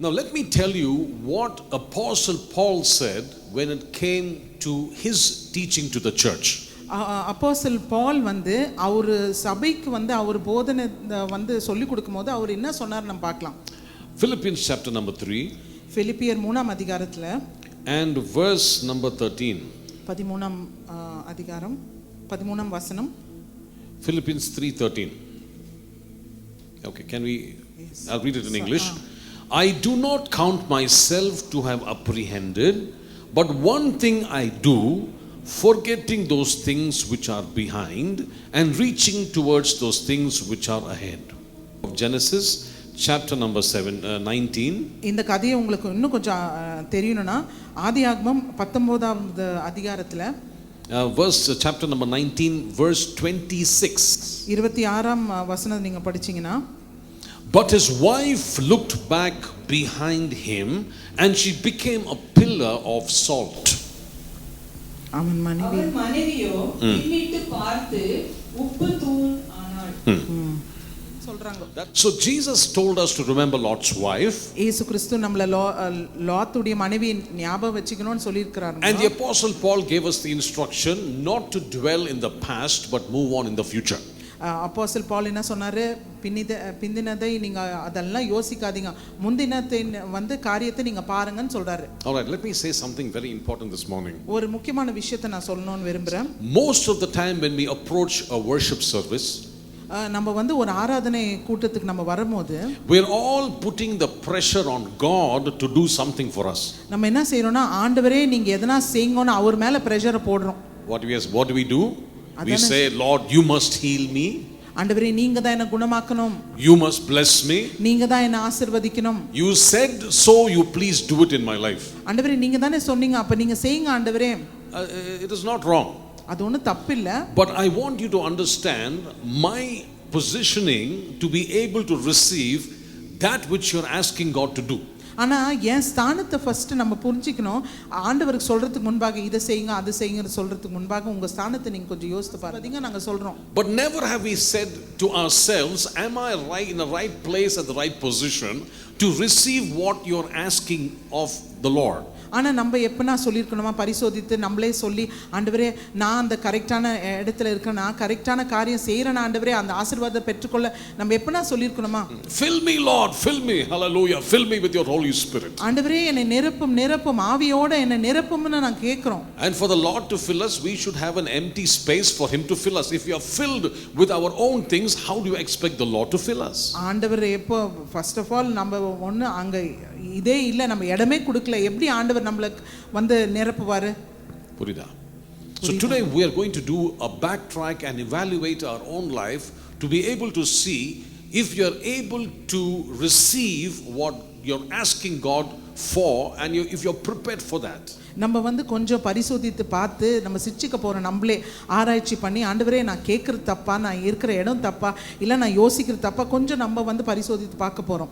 Now, let me tell you what Apostle Paul said when it came to his teaching to the church. Apostle Paul வந்து அவர் சபைக்கு வந்து அவர் போதனை அஹ், வந்து சொல்லி கொடுக்கும்போது அவர் என்ன சொன்னார் நம்ம பார்க்கலாம் Philippians chapter number 3 பிலிப்பியர் மூணாம் அதிகாரத்தில் and verse number 13. பதிமூணாம் அஹ், அதிகாரம் பதிமூணாம் வசனம் Philippians 3:13. Okay, can we I'll read it in English. I do not count myself to have apprehended, but one thing I do, forgetting those things which are behind and reaching towards those things which are ahead. Of Genesis chapter number 7 uh, 19 இந்த கதையை உங்களுக்கு இன்னும் கொஞ்சம் அஹ், தெரியணும்னா ஆதியாகமம் பத்தொம்போதாவது அதிகாரத்தில் uh, verse uh, chapter number 19 verse 26 இருபத்தி ஆறாம் வசனம் நீங்கள் படிச்சீங்கன்னா But his wife looked back behind him and she became a pillar of salt. அவன் மனைவி அவன் மனைவியோ பின்னிட்டு பார்த்து உப்பு தூள் ஆனாள் சொல்றாங்க So Jesus told us to remember Lot's wife, Yesu Kristu நம்மள லோ அஹ், லாத்துடைய மனைவி ஞாபகம் வச்சுக்கணும்னு சொல்லியிருக்கிறாரு and the Apostle Paul gave us the instruction not to dwell in the past but move on in the future. Apostle Paul என்ன சொன்னாரு பின்னித பிந்தினதை நீங்க அதெல்லாம் யோசிக்காதீங்க முந்தினத்தை வந்து காரியத்தை நீங்க பாருங்கன்னு சொல்றாரு All right, let me say something very important this morning. ஒரு முக்கியமான விஷயத்தை நான் சொல்லணும்னு விரும்புறேன் Most of the time, when we approach a worship service, நம்ம வந்து ஒரு ஆராதனை கூட்டத்துக்கு நம்ம வரும்போது we're all putting the pressure on God to do something for us. நம்ம என்ன செய்யறோம்னா ஆண்டவரே நீங்க எதனா செய்யுங்கன்னு அவர் மேல ப்ரெஷரை போடுறோம் What, we, what do we do? We Adana- say, Lord, you must heal me, ஆண்டவரே நீங்க தான் என்ன குணமாக்கணும் you must bless me. நீங்க தான் என்ன ஆசிர்வதிக்கணும் You said so, you please do it in my life. ஆண்டவரே நீங்க தானே சொன்னீங்க அப்ப நீங்க செய்யுங்க ஆண்டவரே Uh, it is not wrong. அது ஒன்றும் தப்பில்லை But I want you to understand my positioning to be able to receive that which you're asking God to do. ஆனா என் ஸ்தானத்தை ஃபர்ஸ்ட் நம்ம புரிஞ்சுக்கணும் ஆண்டவருக்கு சொல்றதுக்கு முன்பாக இதை செய்யுங்க அது செய்யுங்க சொல்றதுக்கு முன்பாக உங்க ஸ்தானத்தை நீங்க கொஞ்சம் யோசித்து பாருங்க நாங்க சொல்றோம் But never have we said to ourselves, Am I right in the right place at the right position to receive what you're asking of the Lord? ஆனா நம்ம எப்பனா சொல்லியிருக்கணுமா பரிசோதித்து நம்மளே சொல்லி ஆண்டவரே நான் அந்த கரெக்டான இடத்துல இருக்கேன் நான் கரெக்டான காரியம் செய்கிறேன் ஆண்டவரே அந்த ஆசீர்வாதத்தை பெற்றுக்கொள்ள நம்ம எப்பனா சொல்லியிருக்கணுமா Fill me, Lord, fill me, hallelujah, fill me with your Holy Spirit. ஆண்டவரே என்னை நிரப்பும் நிரப்பும் ஆவியோட என்னை நிரப்பும்னு நான் கேட்குறோம் And for the Lord to fill us, we should have an empty space for Him to fill us. If we are filled with our own things, how do you expect the Lord to fill us? ஆண்டவர் எப்போ first of all நம்ம ஒன்று அங்கே இதே இல்லை நம்ம இடமே கொடுக்கல. எப்படி ஆண்டவர் நம்மளுக்கு வந்து நிரப்புவார்? Purida. So today we are going to do a backtrack and evaluate our own life to be able to see if you are able to receive what you're asking God for and you, if you're prepared for that. நம்ம வந்து கொஞ்சம் பரிசோதித்து பார்த்து நம்ம சிரிச்சுக்க போகிறோம் நம்மளே ஆராய்ச்சி பண்ணி ஆண்டவரே நான் கேட்குறது தப்பா? நான் இருக்கிற இடம் தப்பா? இல்லை நான் யோசிக்கிறது தப்பா? கொஞ்சம் நம்ம வந்து பரிசோதித்து பார்க்க போகிறோம்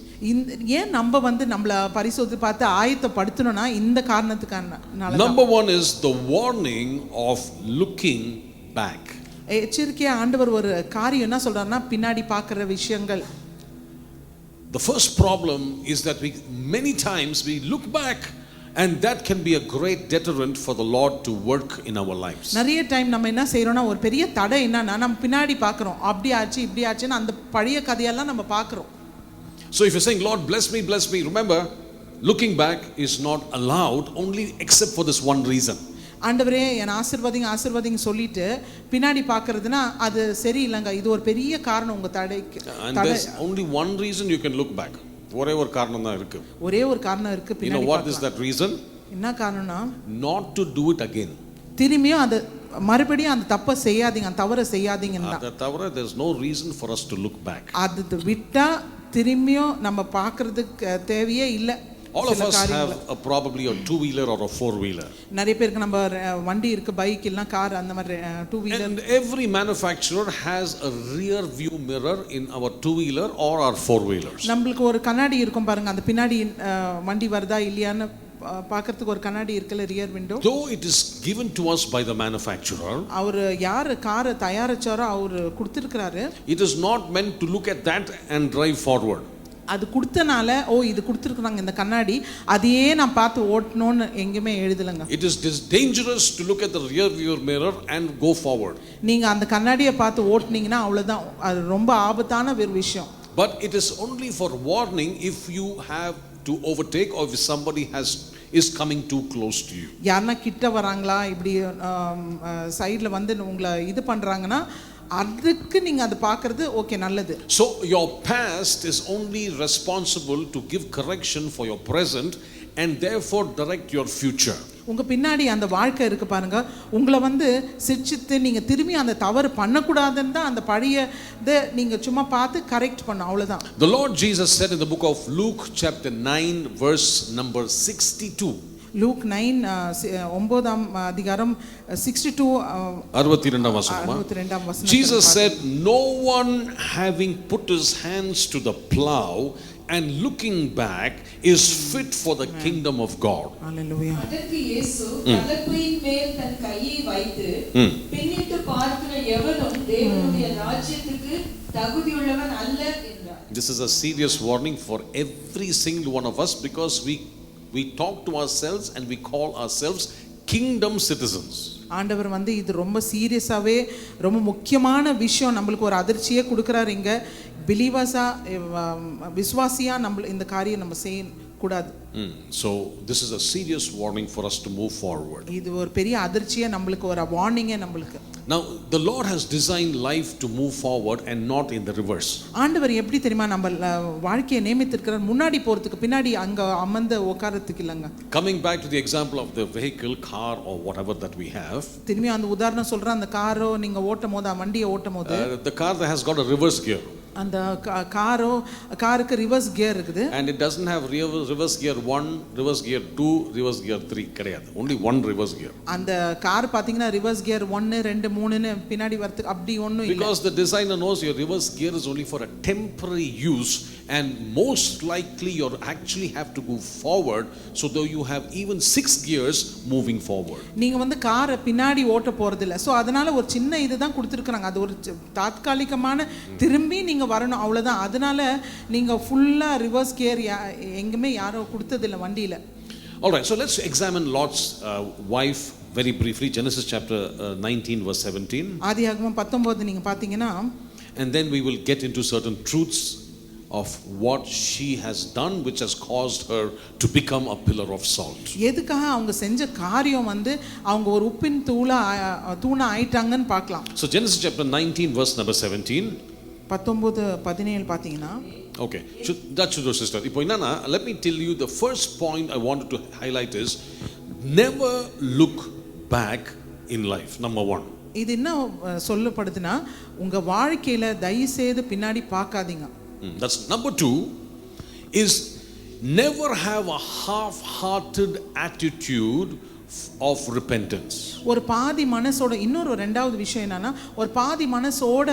இந்த ஏன் நம்ம வந்து நம்மள பரிசோதி பார்த்து ஆயத்தப்படுத்தணும்னா இந்த காரணத்துக்கான Number one is the warning of looking back. எச்சரிக்கையா ஆண்டவர் ஒரு காரியம் என்ன சொல்றாருன்னா பின்னாடி பார்க்குற விஷயங்கள் The first problem is that we many times we look back and that can be a great deterrent for the Lord to work in our lives. நிறைய டைம் நம்ம என்ன செய்றோம்னா ஒரு பெரிய தடை என்னன்னா நம்ம பின்னாடி பார்க்குறோம் அப்படி ஆச்சு இப்படி ஆச்சுன்னு அந்த பழைய கதையெல்லாம் நம்ம பார்க்குறோம் So if you're saying, Lord, bless me, bless me, remember, looking back is not allowed only except for this one reason. ஆண்டவரே என் ஆசிர்வாதிங்க ஆசிர்வாதிங்க சொல்லிட்டு பின்னாடி பார்க்கறதுனா அது சரியில்லைங்க இது ஒரு பெரிய காரணம் உங்க தடைக்கு And தடை there's only one reason you can look back. ஒரே ஒரு காரணம் தான் இருக்கு. ஒரே ஒரு காரணம் இருக்கு You know பின்னாடி what is பார்க்கலாம். that reason? என்ன காரணம்னா Not to do it again. திரும்பியும் அது மறுபடியும் அந்த தப்பை செய்யாதீங்க அந்த தவறை செய்யாதீங்கன்னு தான் அதை தவிர there's no reason for us to look back. அது விட்டா திரும்பியும் நம்ம பார்க்கறதுக்கு தேவையே இல்லை All of சில us காரியங்களை have a, probably a two wheeler or a four wheeler. நிறைய பேருக்கு நம்ம வண்டி இருக்கு பைக் இல்லைனா கார் அந்த மாதிரி two wheeler And every manufacturer has a rear view mirror in our two wheeler or our four wheelers. நம்மளுக்கு ஒரு கண்ணாடி இருக்கும் பாருங்க அந்த பின்னாடி வண்டி வருதா இல்லையான்னு பார்க்கறதுக்கு ஒரு கண்ணாடி இருக்குல்ல rear window Though it is given to us by the manufacturer, அவர் யார் காரை தயாரிச்சாரோ அவர் கொடுத்துருக்கிறாரு it is not meant to look at that and drive forward. அது கொடுத்தனால ஓ இது கொடுத்துருக்குறாங்க இந்த கண்ணாடி அதையே நான் பார்த்து ஓட்டணும்னு எங்கேயுமே எழுதலைங்க It is dis- dangerous to look at the rear view mirror and go forward. நீங்க அந்த கண்ணாடியை பார்த்து ஓட்டுனீங்கன்னா அவ்வளவுதான் அது ரொம்ப ஆபத்தான ஒரு விஷயம் But it is only for warning if you have to overtake or if somebody has is coming too close to you. யாருன்னா கிட்ட வராங்களா இப்படி சைடில் வந்து உங்களை இது பண்ணுறாங்கன்னா அதுக்கு நீங்கள் அது பார்க்கறது ஓகே நல்லது So your past is only responsible to give correction for your present and therefore direct your future. உங்கள் பின்னாடி அந்த வாழ்க்கை இருக்கு பாருங்க. உங்களை வந்து சிரிச்சித்து நீங்கள் திரும்பி அந்த தவறு பண்ணக்கூடாதுன்னு தான் அந்த பழைய இதை நீங்கள் சும்மா பார்த்து கரெக்ட் பண்ணும் அவ்வளோதான் The Lord Jesus said in the book of Luke, chapter 9, verse number 62. Luke nine ஒம்போதாம் அதிகாரம் சிக்ஸ்டி டூ அறுபத்தி ரெண்டாம் வசனமா? அறுபத்தி ரெண்டாம் வசனம் Jesus said, No one having put his hands to the plow and looking back is fit for the kingdom of God. Hallelujah. அதற்கு இயேசு கலப்பையின் மேல் தன் கையை வைத்து ம். பின்னிட்டு பார்க்கிற எவனும் தேவனுடைய ராஜ்யத்துக்கு தகுதியுள்ளவன் அல்ல என்றார் This is a serious warning for every single one of us because we, we talk to ourselves and we call ourselves kingdom citizens. ஆண்டவர் வந்து இது ரொம்ப சீரியஸாகவே ரொம்ப முக்கியமான விஷயம் நம்மளுக்கு ஒரு அதிர்ச்சியே கொடுக்குறாரு இங்கே பிலீவர்ஸா விசுவாசியா நம்ம இந்த காரியம் நம்ம செய்ய கூடாது Mm. So, this is a serious warning for us to move forward. இது ஒரு பெரிய அதிர்ச்சியே நம்மளுக்கு ஒரு வார்னிங்கே நம்மளுக்கு Now, the Lord has designed life to move forward and not in the reverse. ஆண்டவர் எப்படி தெரியுமா நம்ம ல- வாழ்க்கையை நியமித்திருக்கிறார் முன்னாடி போறதுக்கு பின்னாடி அங்க அமர்ந்து உட்காரத்துக்கு இல்லைங்க Coming back to the example of the vehicle, car, or whatever that we have, திரும்பி அந்த உதாரணம் சொல்றேன் அந்த காரோ நீங்க ஓட்டும் போது வண்டியை ஓட்டும் போது uh, the car that has got a reverse gear அந்த காரோ காருக்கு ரிவர்ஸ் கியர் இருக்குது and it doesn't have rever- reverse gear 1, reverse gear 2, reverse gear 3. கிடையாது. Only one reverse gear. அந்த கார் பார்த்தீங்கன்னா ரிவர்ஸ் கியர் ஒன்று ரெண்டு மூணுன்னு பின்னாடி வரதுக்கு அப்படி ஒன்றும் இல்லை Because the designer knows your reverse gear is only for a temporary use, and most likely you actually have to go forward, so though you have even six gears moving forward. நீங்க வந்து காரை பின்னாடி ஓட்ட போறது இல்ல so அதனால ஒரு சின்ன இதுதான் கொடுத்துருக்குறாங்க அது ஒரு சி- தாத்காலிகமான திரும்பி நீங்க வரணும் அவ்வளவுதான் அதனால நீங்க ஃபுல்லா ரிவர்ஸ் கியர் எங்குமே யாரும் கொடுத்ததில்ல வண்டியில All right, so let's examine Lot's uh, wife very briefly. Genesis chapter uh, 19, verse 17, ஆதியாகமம் பத்தொன்பது நீங்க பார்த்தீங்கன்னா and then we will get into certain truths of what she has done, which has caused her to become a pillar of salt. எதுக்காக அவங்க செஞ்ச காரியம் வந்து அவங்க ஒரு உப்பின் தூளா ஆ- தூணா ஆயிட்டாங்கன்னு பார்க்கலாம் So, Genesis chapter 19, verse number 17. பத்தொன்பது பதினேழு பார்த்தீங்கன்னா Okay, so that should do, sister. இப்போ என்னன்னா, let me tell you the first point I wanted to highlight is never look back in life. Number one. இது என்ன அஹ், சொல்லப்படுதுன்னா உங்க வாழ்க்கையில தயவு செய்து பின்னாடி பார்க்காதீங்க Mm, That's number two is never have a half-hearted attitude of repentance. ஒரு பாதி மனசோட இன்னொரு ரெண்டாவது விஷயம் என்னன்னா ஒரு பாதி மனசோட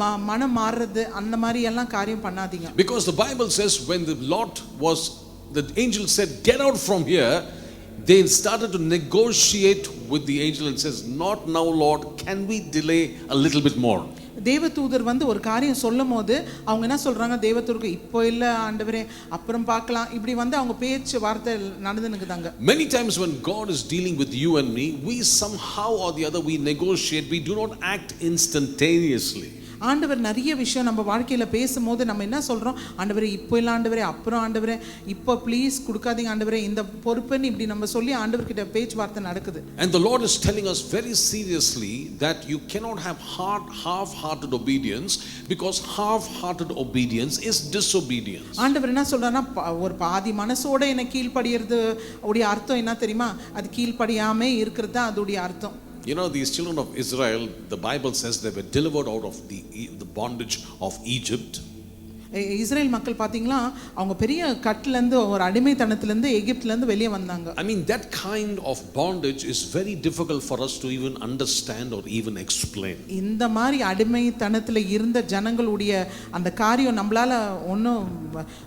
ம மனம் மாறுறது அந்த மாதிரி எல்லாம் காரியம் பண்ணாதீங்க Because the Bible says when the Lot was, the angel said, get out from here, they started to negotiate with the angel and says, not now Lord, can we delay a little bit more? தேவதூதர் வந்து ஒரு காரியம் சொல்லும் போது அவங்க என்ன சொல்றாங்க தேவதூருக்கு இப்போ இல்லை ஆண்டவரே அப்புறம் பார்க்கலாம் இப்படி வந்து அவங்க பேச்சு வார்த்தை நடந்துனுக்குதாங்க Many times when God is dealing with you and me, we somehow or the other we negotiate, we do not act instantaneously. ஆண்டவர் நிறைய விஷயம் நம்ம வாழ்க்கையில பேசும்போது நம்ம என்ன சொல்றோம்? ஆண்டவரே இப்போ இல்லை ஆண்டவரே அப்புறம் ஆண்டவரே இப்போ ப்ளீஸ் கொடுக்காதீங்க ஆண்டவரே இந்த பொறுப்புன்னு இப்படி நம்ம சொல்லி ஆண்டவர்கிட்ட பேச்சுவார்த்தை நடக்குது. And the Lord is telling us very seriously that you cannot have hard, half-hearted obedience because half-hearted obedience is disobedience. ஆண்டவர் என்ன சொல்றாருன்னா ஒரு பாதி மனசோட என்ன கீழ்ப்படியறது உடைய அர்த்தம் என்ன தெரியுமா? அது கீழ்ப்படியாம இருக்கிறது தான் அதோடைய அர்த்தம். You know, these children of Israel, the Bible says they were delivered out of the, the bondage of Egypt. Israel மக்கள் பார்த்தீங்களா அவங்க பெரிய கட்டிலேருந்து ஒரு அடிமைத்தனத்துலேருந்து எகிப்துலேருந்து வெளியே வந்தாங்க I mean, that kind of bondage is very difficult for us to even understand or even explain. இந்த மாதிரி அடிமைத்தனத்தில் இருந்த ஜனங்களுடைய அந்த காரியம் நம்மளால ஒன்றும்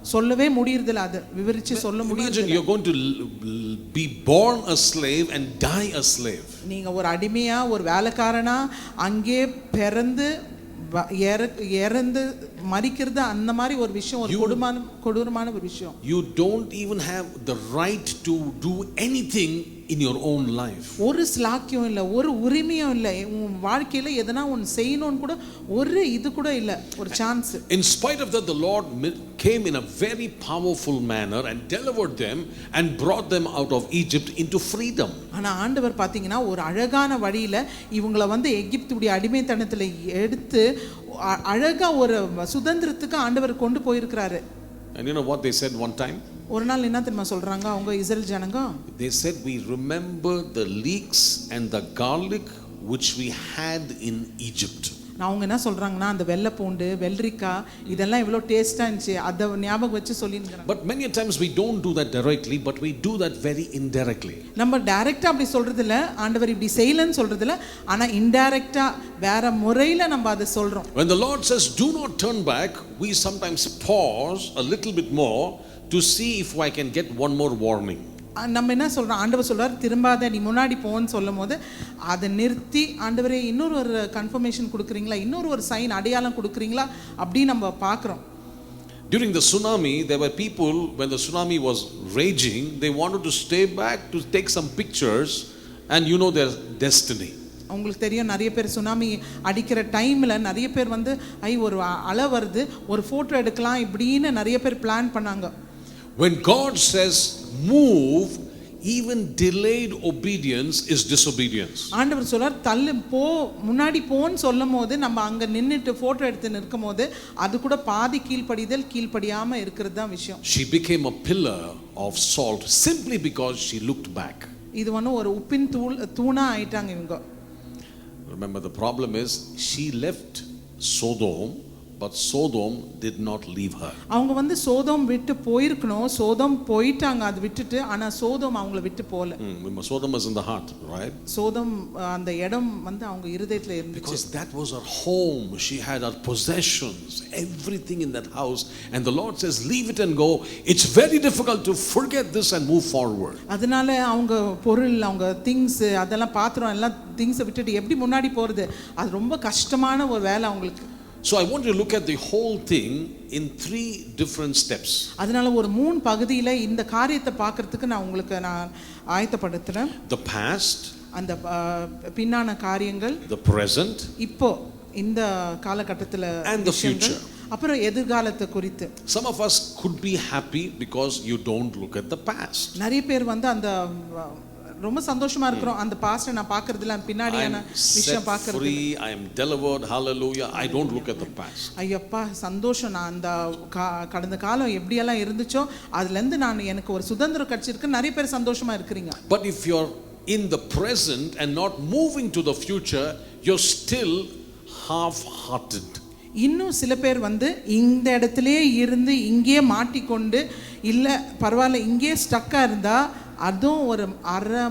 சொல்லவே முடியறதில்ல அது விவரித்து சொல்ல going to l- l- be born a slave and die a slave. நீங்க ஒரு அடிமையா ஒரு வேலைக்காரனா அங்கே பிறந்து இறந்து மறிக்கிறது அந்த மாதிரி ஒரு விஷயம் ஒரு கொடுமான கொடூரமான ஒரு விஷயம் You don't even have the right to do anything in your own life. ஒரு ஸ்லாக்கியம் இல்லை ஒரு உரிமையும் இல்லை உன் வாழ்க்கையில எதனா ஒன்று செய்யணும்னு கூட ஒரு இது கூட இல்லை ஒரு chance In spite of that, the Lord mi- came in a very powerful manner and delivered them and brought them out of Egypt into freedom. ஆனா ஆண்டவர் பார்த்தீங்கன்னா ஒரு அழகான வழியில இவங்களை வந்து எகிப்துடைய அடிமைத்தனத்துல எடுத்து அ- அழகா ஒரு சுதந்திரத்துக்கு ஆண்டவர் கொண்டு போயிருக்கிறாரு And you know what they said one time? ஒரு நாள் என்ன தெரியுமா சொல்றாங்க அவங்க இஸ்ரேல் ஜனங்க They said, We remember the leeks and the garlic which we had in Egypt. நான் அவங்க என்ன சொல்றாங்கன்னா அந்த வெள்ளை பூண்டு வெள்ளரிக்காய் இதெல்லாம் எவ்வளோ டேஸ்டா இருந்துச்சு அதை ஞாபகம் வச்சு But many a times we don't do that directly, but we do that very indirectly. நம்ம டைரக்டா அப்படி சொல்றது இல்ல ஆண்டவர் இப்படி செய்யலன்னு சொல்றது இல்ல ஆனா இன்டைரக்டா வேற முறையில நம்ம அதை சொல்றோம் When the Lord says, Do not turn back, we sometimes pause a little bit more to see if I can get one more warning. நம்ம என்ன சொல்றோம்? ஆண்டவர் சொல்றார் திரும்பாத நீ முன்னாடி போன்னு சொல்லும் போது அதை நிறுத்தி ஆண்டவரே இன்னொரு ஒரு கன்ஃபர்மேஷன் கொடுக்குறீங்களா? இன்னொரு ஒரு சைன் அடையாளம் கொடுக்குறீங்களா? அப்படின்னு நம்ம பார்க்குறோம். During the tsunami, there were people, when the tsunami was raging, they wanted to stay back to take some pictures and you know their destiny. உங்களுக்கு தெரியும் நிறைய பேர் சுனாமி அடிக்கிற டைமில் நிறைய பேர் வந்து ஐ ஒரு அலை வருது ஒரு ஃபோட்டோ எடுக்கலாம் இப்படின்னு நிறைய பேர் பிளான் பண்ணாங்க. When God says move, even delayed obedience is disobedience. ஆண்டவர் சொல்றார் தள்ளு போ முன்னாடி போன்னு சொல்லும் போது நம்ம அங்கே நின்றுட்டு ஃபோட்டோ எடுத்து நிற்கும் போது அது கூட பாதி கீழ்ப்படிதல் கீழ்ப்படியாமல் இருக்கிறது தான் விஷயம் She became a pillar of salt simply because she looked back. இது வந்து ஒரு உப்பின் தூள் தூணா ஆயிட்டாங்க இவங்க Remember, the problem is she left Sodom, but Sodom did not leave her. அவங்க வந்து சோதம் விட்டு போயிருக்கணும் சோதம் போயிட்டாங்க அது விட்டுட்டு ஆனா சோதம் அவங்கள விட்டு போகல Hmm, Sodom is in the heart, right? சோதம் அஹ், அந்த இடம் வந்து அவங்க இருதயத்துல இருந்துச்சு Because that was her home. She had her possessions, everything in that house. And the Lord says, Leave it and go. It's very difficult to forget this and move forward. அதனால அவங்க பொருள் அவங்க திங்ஸ் அதெல்லாம் பாத்திரம் எல்லாம் திங்ஸை விட்டுட்டு எப்படி முன்னாடி போறது அது ரொம்ப கஷ்டமான ஒரு வேலை அவங்களுக்கு So I want you to look at the whole thing in three different steps. அதனால ஒரு மூணு பகுதியில இந்த காரியத்தை பார்க்கறதுக்கு நான் உங்களுக்கு நான் ஆயத்தப்படுத்துறேன் The past, அந்த அஹ், பின்னான காரியங்கள் the present, இப்போ இந்த காலகட்டத்தில் And the future. அப்புறம் எதிர்காலத்தை குறித்து Some of us could be happy because you don't look at the past. நிறைய பேர் வந்து அந்த அஹ், ரொம்ப சந்தோஷமா இருக்கிறோம். அந்த பாஸ்ட நான் பார்க்கறதுல பின்னாடியான விஷயம் பார்க்கறது free, I am delivered, hallelujah. I don't look at the past. Ayyappa சந்தோஷம். நான் அந்த கடந்த காலம் எப்படியெல்லாம் இருந்துச்சோ அதுலேருந்து நான் எனக்கு ஒரு சுதந்திரம் கிடைச்சிருக்கு. நிறைய பேர் சந்தோஷமா இருக்கிறீங்க. But if you're in the present and not moving to the future, you're still half hearted. இன்னும் சில பேர் வந்து இந்த இடத்துலயே இருந்து இங்கேயே மாட்டிக்கொண்டு இல்லை பரவாயில்ல இங்கேயே ஸ்டக்காக இருந்தா அதுவும் ஒரு அரை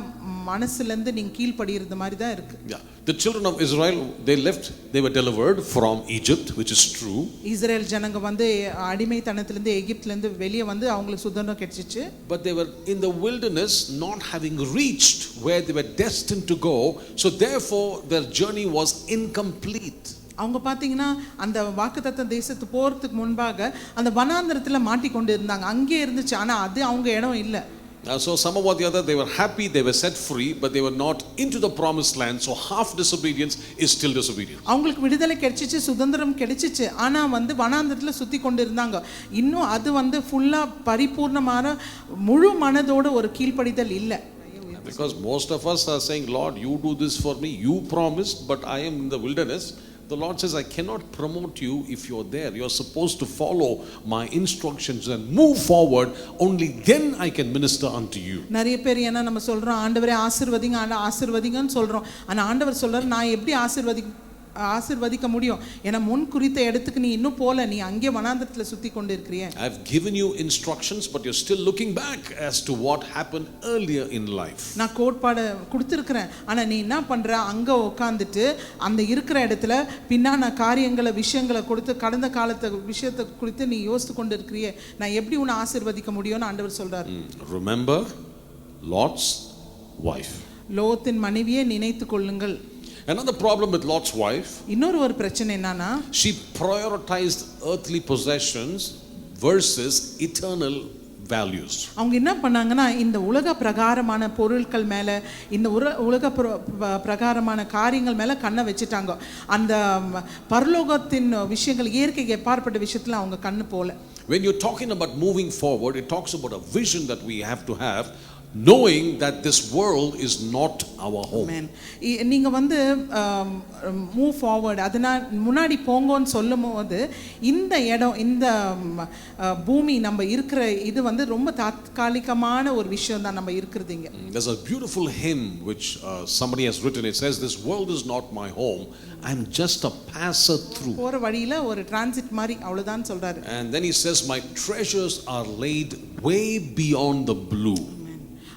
மனசுலேருந்து நீங்கள் கீழ்ப்படுகிறது மாதிரி தான் இருக்கு Yeah. The children of Israel, they left, they were delivered from Egypt, which is true. Israel ஜனங்க வந்து அடிமைத்தனத்திலேருந்து எகிப்துலேருந்து வெளியே வந்து அவங்களுக்கு சுதந்திரம் கிடைச்சிச்சு But they were in the wilderness, not having reached where they were destined to go. So, therefore, their journey was incomplete. அவங்க பார்த்தீங்கன்னா அந்த வாக்குத்தத்த தேசத்து போகிறதுக்கு முன்பாக அந்த வனாந்திரத்தில் மாட்டிக்கொண்டு இருந்தாங்க அங்கேயே இருந்துச்சு ஆனால் அது அவங்க இடம் இல்லை Uh, so, some or the other, they were happy, they were set free, but they were not into the promised land. So, half disobedience is still disobedience. அவங்களுக்கு விடுதலை கிடைச்சிச்சு சுதந்திரம் கிடைச்சிச்சு ஆனால் வந்து வனாந்திரத்தில் சுற்றி கொண்டு இருந்தாங்க இன்னும் அது வந்து ஃபுல்லாக பரிபூர்ணமான முழு மனதோட ஒரு கீழ்ப்படிதல் இல்லை Because most of us are saying, Lord, you do this for me, you promised, but I am in the wilderness. The Lord says, I cannot promote you if you're there. You're supposed to follow my instructions and move forward. Only then I can minister unto you. நிறைய பேர் ஏன்னா நம்ம சொல்கிறோம் ஆண்டவரே ஆசிர்வதிங்க ஆண்ட ஆசிர்வதிங்கன்னு சொல்கிறோம் ஆனால் ஆண்டவர் சொல்றார் நான் எப்படி ஆசிர்வதி ஆசிர்வதிக்க முடியும். ஏன்னா முன் குறித்த இடத்துக்கு நீ இன்னும் போல. நீ அங்கே வனாந்தரத்துல சுத்தி கொண்டு இருக்கிறிய I've given you instructions, but you're still looking back as to what happened earlier in life. நான் கோட்பாடு கொடுத்துருக்குறேன். ஆனா நீ என்ன பண்ற? அங்க உட்காந்துட்டு அந்த இருக்கிற இடத்துல பின்னான காரியங்களை விஷயங்களை கொடுத்து கடந்த காலத்தை விஷயத்தை குறித்து நீ யோசித்து கொண்டு இருக்கிறியே நான் எப்படி உன்னை ஆசிர்வதிக்க முடியும்னு ஆண்டவர் சொல்றாரு. Remember Lot's wife. லோத்தின் மனைவியை நினைத்து கொள்ளுங்கள். Another problem with Lot's wife, இன்னொரு ஒரு பிரச்சனை என்னன்னா she prioritized earthly possessions versus eternal values. அவங்க என்ன பண்ணாங்கன்னா இந்த உலக பிரகாரமான பொருட்கள் மேல இந்த உர உலக பிர- ப- பிரகாரமான காரியங்கள் மேல கண்ணை வச்சுட்டாங்க அந்த ம், பரலோகத்தின் விஷயங்கள் இயற்கைக்கு எப்பாற்பட்ட விஷயத்துல அவங்க கண்ணு போல When you're talking about moving forward, it talks about a vision that we have to have, knowing that this world is not our home. Amen. இ- நீங்க வந்து மூவ் ஃபார்வர்ட் அதனால் முன்னாடி போங்கன்னு சொல்லும் போது இந்த இடம் இந்த ம், அஹ், பூமி நம்ம இருக்கிற இது வந்து ரொம்ப தாத்காலிகமான ஒரு விஷயம் தான் நம்ம இருக்கிறது இங்க There's a beautiful hymn which uh, somebody has written. It says, This world is not my home, I'm just a passer through. போற வழியில ஒரு டிரான்சிட் மாதிரி அவ்வளவுதான் சொல்றாரு And then he says, My treasures are laid way beyond the blue.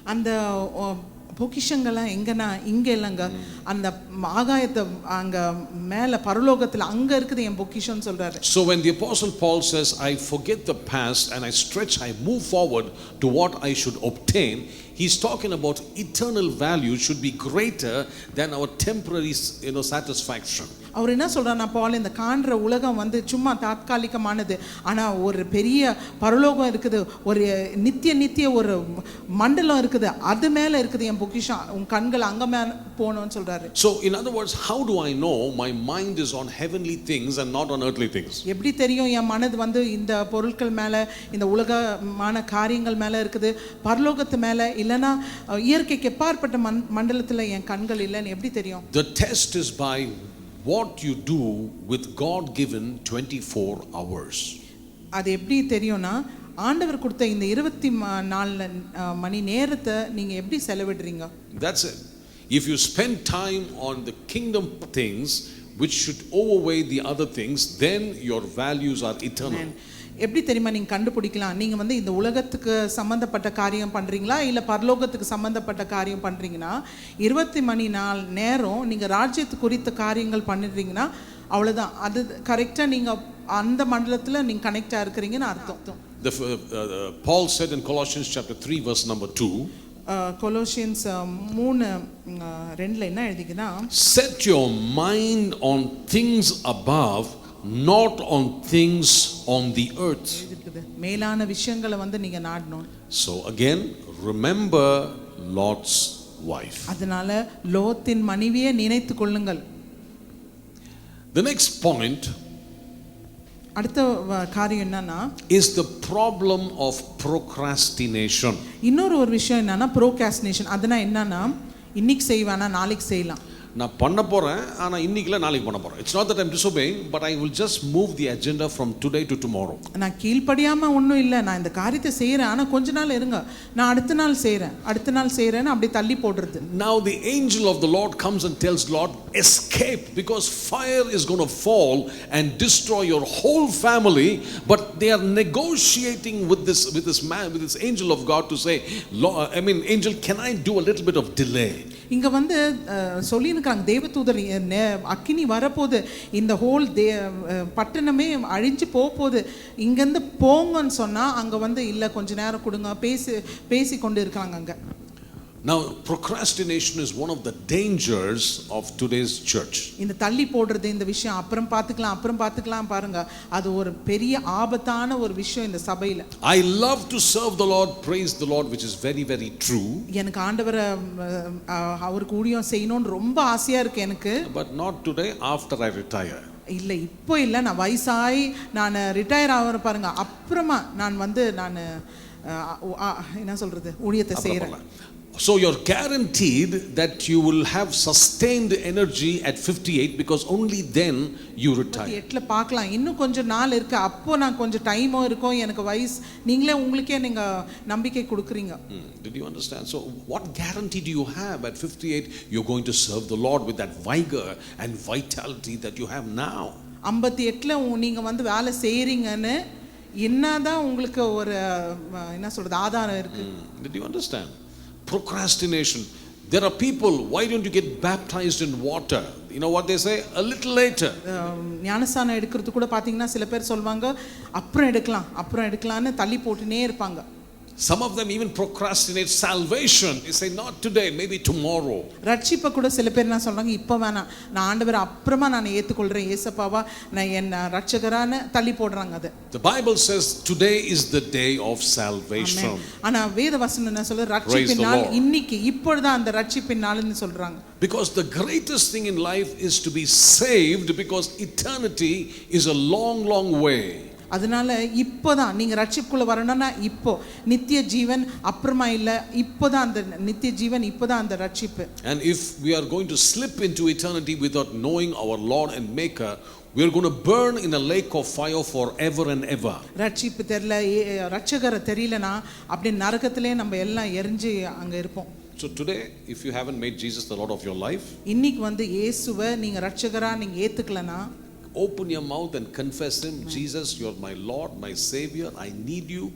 அந்த ஓ, பொக்கிஷங்கள்லாம் எங்கன்னா இங்க இல்லைங்க அந்த ஆகாயத்தை அங்க மேல பரலோகத்துல அங்க இருக்குது என் பொக்கிஷம்னு சொல்றாரு So when the Apostle Paul says, I forget the past and I stretch, I move forward to what I should obtain, he's talking about eternal value should be greater than our temporary you know, satisfaction. அவர் என்ன சொல்றாருன்னா பால் இந்த காண்ற உலகம் வந்து சும்மா தாத்காலிகமானது ஆனா ஒரு பெரிய பரலோகம் இருக்குது ஒரு நித்திய நித்திய ஒரு மண்டலம் இருக்குது அது மேல இருக்குது என் பொக்கிஷம். உன் கண்கள் அங்க மேல போகணும்னு சொல்றாரு. So, in other words, how do I know my mind is on heavenly things and not on earthly things? எப்படி தெரியும்? என் மனது வந்து இந்த பொருட்கள் மேல இந்த உலகமான காரியங்கள் மேல இருக்குது பரலோகத்து மேல இல்லைன்னா இயற்கைக்கு எப்பாற்பட்ட மண் மண்டலத்துல என் கண்கள் இல்லைன்னு எப்படி தெரியும்? The test is by what you do with God given 24 hours. அது எப்படி தெரியும்னா ஆண்டவர் கொடுத்த இந்த இருபத்தி ம- நாலு அஹ், மணி நேரத்தை நீங்க எப்படி செலவிடுறீங்க That's it. If you spend time on the kingdom things, which should overweigh the other things, then your values are eternal. எப்படி தெரியுமா நீங்க கண்டுபிடிக்கலாம்? நீங்க வந்து இந்த உலகத்துக்கு சம்பந்தப்பட்ட காரியம் பண்றீங்களா? இல்ல பரலோகத்துக்கு சம்பந்தப்பட்ட காரியம் பண்றீங்கன்னா இருபத்தி மணி நாள் நேரம் நீங்க ராஜ்யத்து குறித்த காரியங்கள் பண்ணிடுறீங்கன்னா அவ்வளவுதான். அது கரெக்டா நீங்க அந்த மண்டலத்துல நீங்க கனெக்டா இருக்கிறீங்கன்னு அர்த்தம். The, uh, uh, Paul said in Colossians chapter 3, verse number 2, Colossians மூணு ரெண்டுல என்ன எழுதிக்குன்னா Set your mind on things above, not on things on the earth. மேலான விஷயங்களை வந்து நீங்க நாடணும் So again, remember Lot's wife. அதனால லோத்தின் மனைவியை நினைத்து கொள்ளுங்கள் The next point அடுத்த காரியம் என்னன்னா is the problem of procrastination. இன்னொரு ஒரு விஷயம் என்னன்னா ப்ரோகாஸ்டினேஷன் அதனா என்னன்னா இன்னைக்கு செய்வேனா நாளைக்கு செய்யலாம் நான் பண்ண போறேன் ஆனா இன்னைக்குல நாளைக்கு பண்ண போறேன் it's not that I'm disobeying but I will just move the agenda from today to tomorrow நான் கீழ்ப்படியாம ஒன்றும் இல்லை நான் இந்த காரியத்தை செய்கிறேன் ஆனால் கொஞ்ச நாள் இருங்க நான் அடுத்த நாள் செய்கிறேன் அடுத்த நாள் செய்கிறேன்னு அப்படி தள்ளி போடுறது Now the angel of the Lord comes and tells Lord, escape because fire is going to fall and destroy your whole family. But they are negotiating with this with this man, with this angel of God to say, mean uh, I mean, angel, can I do a little bit of delay? இங்கே வந்து uh, சொல்லியிருக்காங்க தேவதூதர் நே- அக்கினி வரப்போது இந்த whole தே பட்டணமே அழிஞ்சு போக போகுது இங்கேருந்து போங்கன்னு சொன்னால் அங்கே வந்து இல்லை கொஞ்ச நேரம் கொடுங்க. பேசி பேசி கொண்டு இருக்காங்க அங்கே. Now, procrastination is one of the dangers of today's church. இந்த தள்ளி போடுறது இந்த விஷயம் அப்புறம் பார்த்துக்கலாம் அப்புறம் பார்த்துக்கலாம் பாருங்க அது ஒரு பெரிய ஆபத்தான ஒரு விஷயம் இந்த சபையில் I love to serve the Lord, praise the Lord, which is very, very true, எனக்கு ஆண்டவரை அஹ், அஹ், அவருக்கு ஊழியம் செய்யணும்னு ரொம்ப ஆசையாக இருக்கு எனக்கு but not today after I retire. இல்லை இப்போ இல்லை நான் வயசாகி நான் ரிட்டையர் ஆகிற பாருங்க அப்புறமா நான் வந்து நான் என்ன சொல்றது ஊழியத்தை செய்கிறேன் So you're guaranteed that you will have sustained energy at 58 because only then you retire. எட்டுல பார்க்கலாம் இன்னும் கொஞ்சம் நாள் இருக்கு அப்போ நான் கொஞ்சம் டைமும் இருக்கும் எனக்கு வயசு நீங்களே உங்களுக்கே நீங்க நம்பிக்கை கொடுக்குறீங்க Hmm, Did you understand? So, what guarantee do you have at 58 you're going to serve the Lord with that vigor and vitality that you have now? ஐம்பத்தி எட்டில் நீங்கள் வந்து வேலை செய்கிறீங்கன்னு என்னதான் உங்களுக்கு ஒரு என்ன சொல்கிறது ஆதாரம் இருக்குது Hmm, Did you understand? Procrastination. There are people, why don't you get baptized in water? You know what they say? A little later. ஞானஸ்தானம் எடுக்கிறது கூட பார்த்தீங்கன்னா சில பேர் சொல்லுவாங்க அப்புறம் எடுக்கலாம் அப்புறம் எடுக்கலான்னு தள்ளி போட்டுனே இருப்பாங்க Some of them even procrastinate salvation. They say, not today, maybe tomorrow. ரட்சிப்பை கூட சில பேர் என்ன சொல்கிறாங்க இப்போ வேணாம் நான் ஆண்டவர் அப்புறமா நான் ஏற்றுக்கொள்கிறேன் ஏசப்பாவா நான் என்ன ரட்சகரான்னு தள்ளி போடுறாங்க அது The Bible says today is the day of salvation. ஆனா வேத வசனம் என்ன சொல்ல Praise ரட்சிப்பின் the நாள் Lord. இன்னைக்கு இப்பொழுதுதான் அந்த ரட்சிப்பின் நாள்னு சொல்றாங்க Because the greatest thing in life is to be saved because eternity is a long, long way. அதனால இப்போதான் நீங்க ரட்சிப்புக்குள்ள வரணும்னா இப்போ. நித்திய ஜீவன் அப்புறமா இல்ல இப்போதான் அந்த நித்திய ஜீவன் இப்போதான் அந்த ரட்சிப்பு. And if we are going to slip into eternity without knowing our Lord and Maker, we are going to burn in a lake of fire forever and ever. ரட்சிப்பு தெரியல ஏ- ரட்சகரை தெரியலனா அப்படி நரகத்திலே நம்ம எல்லாம் எரிஞ்சு அங்க இருப்போம். So today, if you haven't made Jesus the Lord of your life, இன்னைக்கு வந்து இயேசுவை நீங்க ரட்சகரா நீங்க ஏத்துக்கலனா open your mouth and confess Him Jesus, you're my Lord, my Savior. I need you.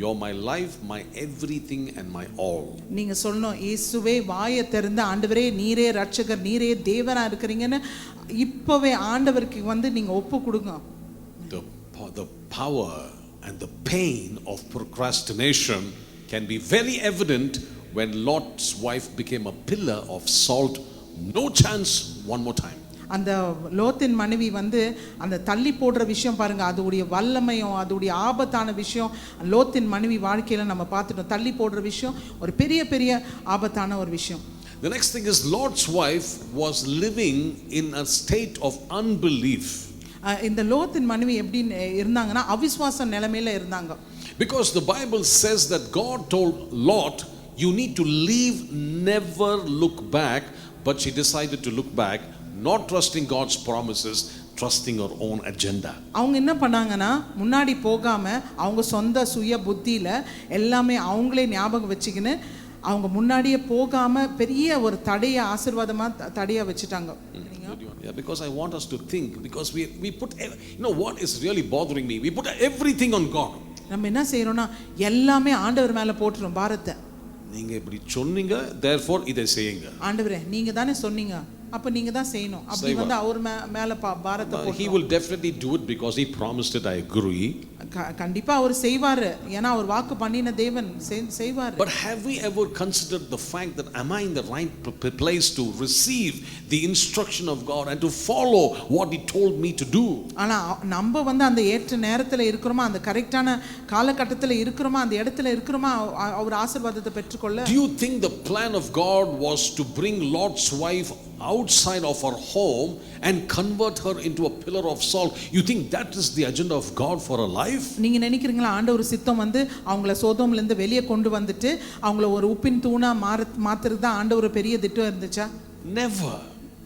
You're my life, my everything, and my all. நீங்க சொல்லணும் இயேசுவே வாயை திறந்து ஆண்டவரே நீரே ரட்சகர் நீரே தேவனா இருக்கிறீங்கன்னு இப்போவே ஆண்டவருக்கு வந்து நீங்க ஒப்பு கொடுங்க The, po- the power and the pain of procrastination can be very evident when Lot's wife became a pillar of salt. No chance, one more time. அந்த லோத்தின் மனைவி வந்து அந்த தள்ளி போடுற விஷயம் பாருங்க அதோடைய வல்லமையும் அதோடைய ஆபத்தான விஷயம் லோத்தின் மனைவி வாழ்க்கையில நம்ம பார்த்துட்டோம். தள்ளி போடுற விஷயம் ஒரு பெரிய பெரிய ஆபத்தான ஒரு விஷயம். The next thing is Lot's wife was living in a state of unbelief. இந்த லோத்தின் மனைவி எப்படி இருந்தாங்கன்னா அவிசுவாச நிலைமையில இருந்தாங்க. Because the Bible says that God told Lot, You need to leave, never look back. But she decided to look back, not trusting God's promises, trusting her own agenda. அவங்க என்ன பண்ணாங்கன்னா முன்னாடி போகாம அவங்க சொந்த சுய புத்தியில எல்லாமே அவங்களே ஞாபகம் வச்சுக்கின்னு அவங்க முன்னாடியே போகாம பெரிய ஒரு தடைய ஆசீர்வாதமா த- தடையா வச்சுட்டாங்க Yeah, because I want us to think, because we, we put, you know what is really bothering me? We put everything on God. நம்ம என்ன செய்யறோம்னா எல்லாமே ஆண்டவர் மேல போட்டுரும் பாரத்தை நீங்க இப்படி சொன்னீங்க therefore இதை செய்யுங்க ஆண்டவரே நீங்க தானே சொன்னீங்க அப்ப நீங்க தான் செய்யணும் அப்படி செய்வா. வந்து அவர் மே- மேல பா- பாரத்தை he போட்டு will definitely do it because he promised it i agree கண்டிப்பா அவர் செய்வாரு ஏன்னா அவர் வாக்கு பண்ணின தேவன் செய்- செய்வாரு but have we ever considered the fact that am i in the right p- p- place to receive the instruction of god and to follow what he told me to do ஆனா நம்ம வந்து அந்த ஏற்ற நேரத்துல இருக்கிறோமா அந்த கரெக்டான காலகட்டத்துல இருக்கிறோமா அந்த இடத்துல இருக்கிறோமா அவ- அவர் ஆசீர்வாதத்தை பெற்றுக்கொள்ள do you think the plan of god was to bring lot's wife outside of her home and convert her into a pillar of salt you think that is the agenda of god for her life நீங்க நினைக்கிறீங்களா? ஆண்டவர் சித்தம் வந்து அவங்கள சோதோம்ல இருந்து வெளியே கொண்டு வந்துட்டு அவங்கள ஒரு உப்பின் தூணா மாற மாத்துறது தான் ஆண்டவர் பெரிய திட்டம் இருந்துச்சா? Never.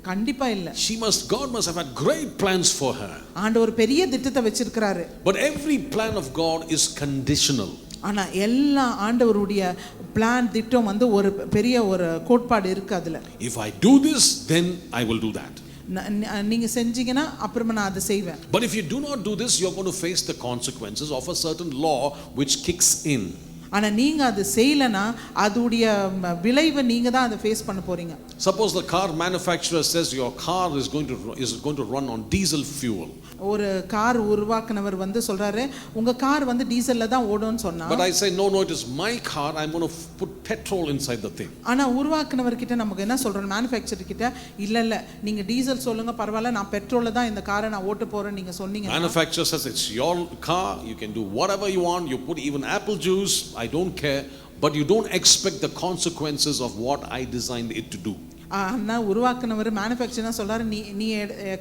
கண்டிப்பா இல்ல. She must god must have had great plans for her. ஆண்டவர் பெரிய திட்டத்தை வச்சிருக்கிறாரு. But every plan of God is conditional. ஆனா எல்லா ஆண்டவருடைய பிளான் திட்டம் வந்து ஒரு பெரிய ஒரு கோட்பாடு இருக்கு அதுல. If I do this, then I will do that. ந- ந- நீங்க செஞ்சீங்கன்னா அப்புறமா நான் அதை செய்வேன் But if you do not do this, you're going to face the consequences of a certain law which kicks in. ஆனா நீங்க அது செய்யலைன்னா அதோடைய ம, விளைவை நீங்க தான் அதை ஃபேஸ் பண்ண போறீங்க Suppose the car manufacturer says your car is going to is going to run on diesel fuel. ஒரு கார் உருவாக்குனவர் வந்து சொல்றாரு உங்க கார் வந்து டீசல்ல தான் ஓடும்னு சொன்னா But I say no, no, it is my car. I'm going to f- put petrol inside the thing. ஆனா உருவாக்குனவர் கிட்ட நமக்கு என்ன சொல்றோம் மேனுஃபேக்சர் கிட்ட இல்ல இல்ல நீங்க டீசல் சொல்லுங்க பரவாயில்ல நான் பெட்ரோல்ல தான் இந்த காரை நான் ஓட்ட போறேன்னு நீங்க சொன்னீங்க Manufacturer says it's your car. You can do whatever you want. You put even apple juice. I don't care. But you don't expect the consequences of what I designed it to do. அண்ணா உருவாக்குனவர் manufacturer சொல்றாரு நீ நீ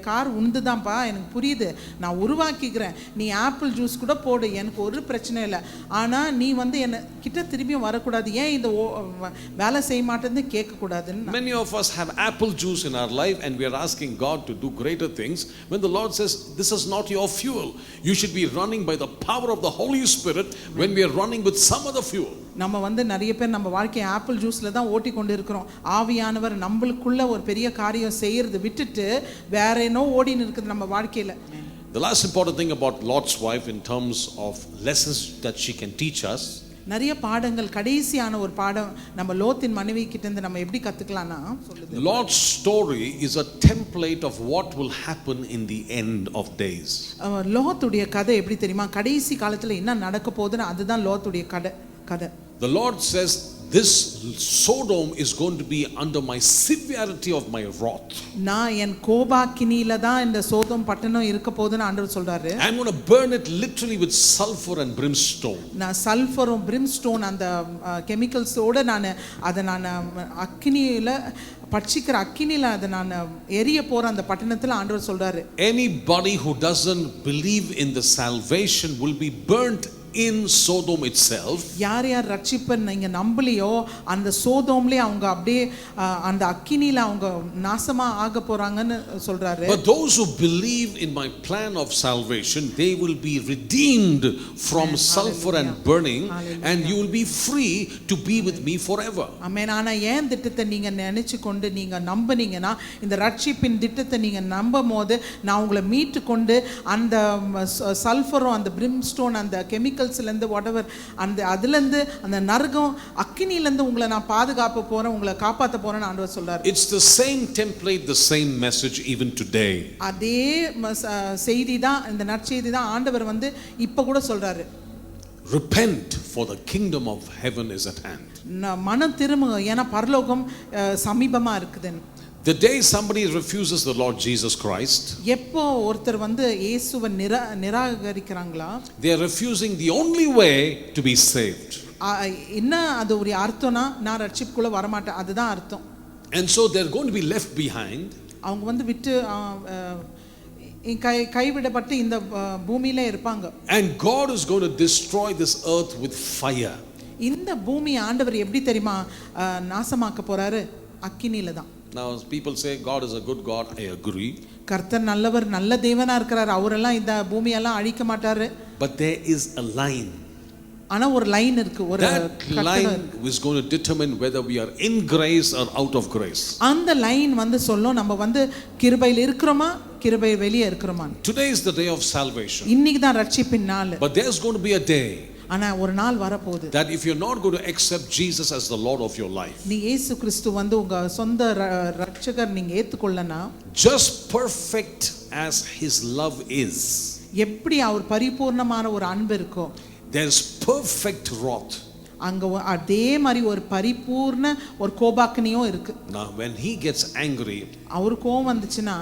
car உண்டுதான்ப்பா எனக்கு புரியுது நான் உருவாக்கிக்கிறேன் நீ apple juice கூட போடு எனக்கு ஒரு பிரச்சனை இல்லை ஆனால் நீ வந்து என்ன கிட்ட திரும்பியும் வரக்கூடாது ஏன் இந்த ஓ- வ- வேலை செய்ய மாட்டேன்னு கேட்கக்கூடாதுன்னு Many of us have apple juice in our life and we are asking God to do greater things when the Lord says, This is not your fuel. You should be running by the power of the Holy Spirit when we are running with some other fuel. நம்ம வந்து நிறைய பேர் நம்ம வாழ்க்கையை apple ஜூஸில் தான் ஓட்டி கொண்டு இருக்கிறோம் ஆவியானவர் நம்மளுக்குள்ள ஒரு பெரிய காரியம் செய்யறது விட்டுட்டு வேற என்னோ ஓடின்னு இருக்குது நம்ம வாழ்க்கையில். The last important thing about Lot's wife in terms of lessons that she can teach us நிறைய பாடங்கள் கடைசியான ஒரு பாடம் நம்ம லோத்தின் மனைவி கிட்ட இருந்து நம்ம எப்படி கத்துக்கலாம்னா story is a template of what will happen in the end of days. அஹ் லோத்துடைய கதை எப்படி தெரியுமா? கடைசி காலத்துல என்ன நடக்க போகுதுன்னு அதுதான் லோத்துடைய கதை கதை. The Lord says, This Sodom is going to be under my severity of my wrath. நான் என் கோபாக்கினியில தான் இந்த சோதம் பட்டணம் இருக்க போகுதுன்னு ஆண்டவர் சொல்றாரு I'm going to burn it literally with sulfur and brimstone. நான் சல்ஃபரும் பிரிம்ஸ்டோன் அந்த கெமிக்கல்ஸோட நான் அதை நான் அக்கினியில் பட்சிக்கிற அக்கினியில் அதை நான் எரிய போகிற அந்த பட்டணத்தில் ஆண்டவர் சொல்றாரு Anybody who doesn't believe in the salvation will be burnt in Sodom itself. யார் யார் ரட்சிப்பை நீங்கள் நம்பலையோ அந்த சோதோம்லேயே அவங்க அப்படியே அஹ், அந்த அக்கினியில் அவங்க நாசமாக ஆக போகிறாங்கன்னு சொல்கிறாரு But those who believe in my plan of salvation, they will be redeemed from sulfur and burning, and you will be free to be with me forever. ஆமென் ஆனால் ஏன் திட்டத்தை நீங்கள் நினச்சி கொண்டு நீங்கள் நம்புனீங்கன்னா இந்த ரட்சிப்பின் திட்டத்தை நீங்கள் நம்பும் போது நான் உங்களை மீட்டு கொண்டு அந்த சல்ஃபரும் அந்த பிரிம்ஸ்டோன் அந்த கெமிக்கல்ஸ்லேருந்து whatever அந்த அதுலேருந்து அந்த நரகம் அக்கினிலேருந்து உங்களை நான் பாதுகாக்க போகிறேன் உங்களை காப்பாற்ற போகிறேன்னு ஆண்டவர் சொல்றாரு It's the same template, the same message even today. அதே செய்தி தான் இந்த நற்செய்தி தான் ஆண்டவர் வந்து இப்போ கூட சொல்றாரு Repent, for the kingdom of heaven is at hand. மனம் திரும்புங்க ஏன்னா பரலோகம் அஹ், சமீபமா இருக்குதுன்னு The day somebody refuses the Lord Jesus Christ, எப்போ ஒருத்தர் வந்து இயேசுவை Nira நிராகரிக்கிறாங்களா they are refusing the only way to be saved. ஆ, என்ன அது ஒரு அர்த்தம்னா நான் ரட்சிப்புக்குள்ள வரமாட்டேன் அதுதான் அர்த்தம் And so they're going to be left behind. அவங்க வந்து விட்டு ஆ, ஆ, கை கைவிடப்பட்டு இந்த ஆ, பூமியில இருப்பாங்க And God is going to destroy this earth with fire. இந்த பூமி ஆண்டவர் எப்படி தெரியுமா ஆ, நாசமாக்க போறாரு அக்கினியில தான் Now, people say God is a good God. I agree. கர்த்தர் நல்லவர் நல்ல தேவனா இருக்கிறார் அவரெல்லாம் இந்த பூமியெல்லாம் அழிக்க மாட்டாரு But there is a line. ஆனா ஒரு லைன் இருக்கு ஒரு That கட்டளை line இருக்கு. is going to determine whether we are in grace or out of grace. அந்த லைன் வந்து சொல்லும் நம்ம வந்து கிருபையில் இருக்கிறோமா கிருபை வெளியே இருக்கிறோமா Today is the day of salvation. இன்னைக்கு தான் ரட்சிப்பின் நாள் But there's going to be a day ஆனா ஒரு நாள் வரப்போகுது. That if you're not going to accept Jesus as the Lord of your life, நீ இயேசு கிறிஸ்து வந்து உங்க சொந்த ரட்சகர் நீங்க ஏத்துக்கொள்ளனா? just perfect as His love is, எப்படி அவர் பரிபூர்ணமான ஒரு அன்பு இருக்கோ there's perfect wrath. அங்க அதே மாதிரி ஒரு பரிபூர்ண ஒரு கோபாக்கினியும் இருக்கு. Now, when He gets angry, அவர் கோவம் வந்துச்சுன்னா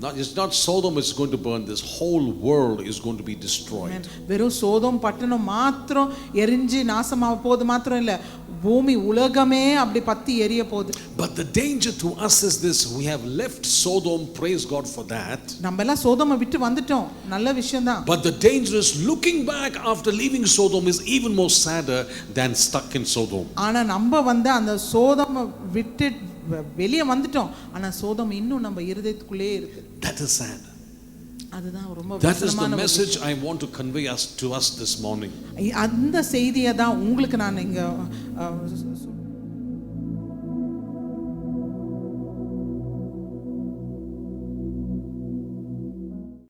not, it's not Sodom is going to burn, this whole world is going to be destroyed. வெறும் சோதம் பட்டணம் மாத்திரம் எரிஞ்சு நாசமாக போகுது மாத்திரம் இல்ல பூமி உலகமே அப்படி பத்தி எரிய போகுது But the danger to us is this we have left Sodom, praise God for that. நம்ம எல்லாம் சோதமை விட்டு வந்துட்டோம் நல்ல விஷயம்தான் But the danger is looking back after leaving Sodom is even more sadder than stuck in Sodom. ஆனா நம்ம வந்து அந்த சோதமை விட்டு வெ- வெளியே வந்துட்டோம் ஆனா சோதம் இன்னும் நம்ம இருதயத்துக்குள்ளே இருக்கு That is sad. அதுதான் ரொம்ப That is the message I want to convey us to us this morning. விஷயம். அந்த செய்தியை தான் உங்களுக்கு நான் இங்க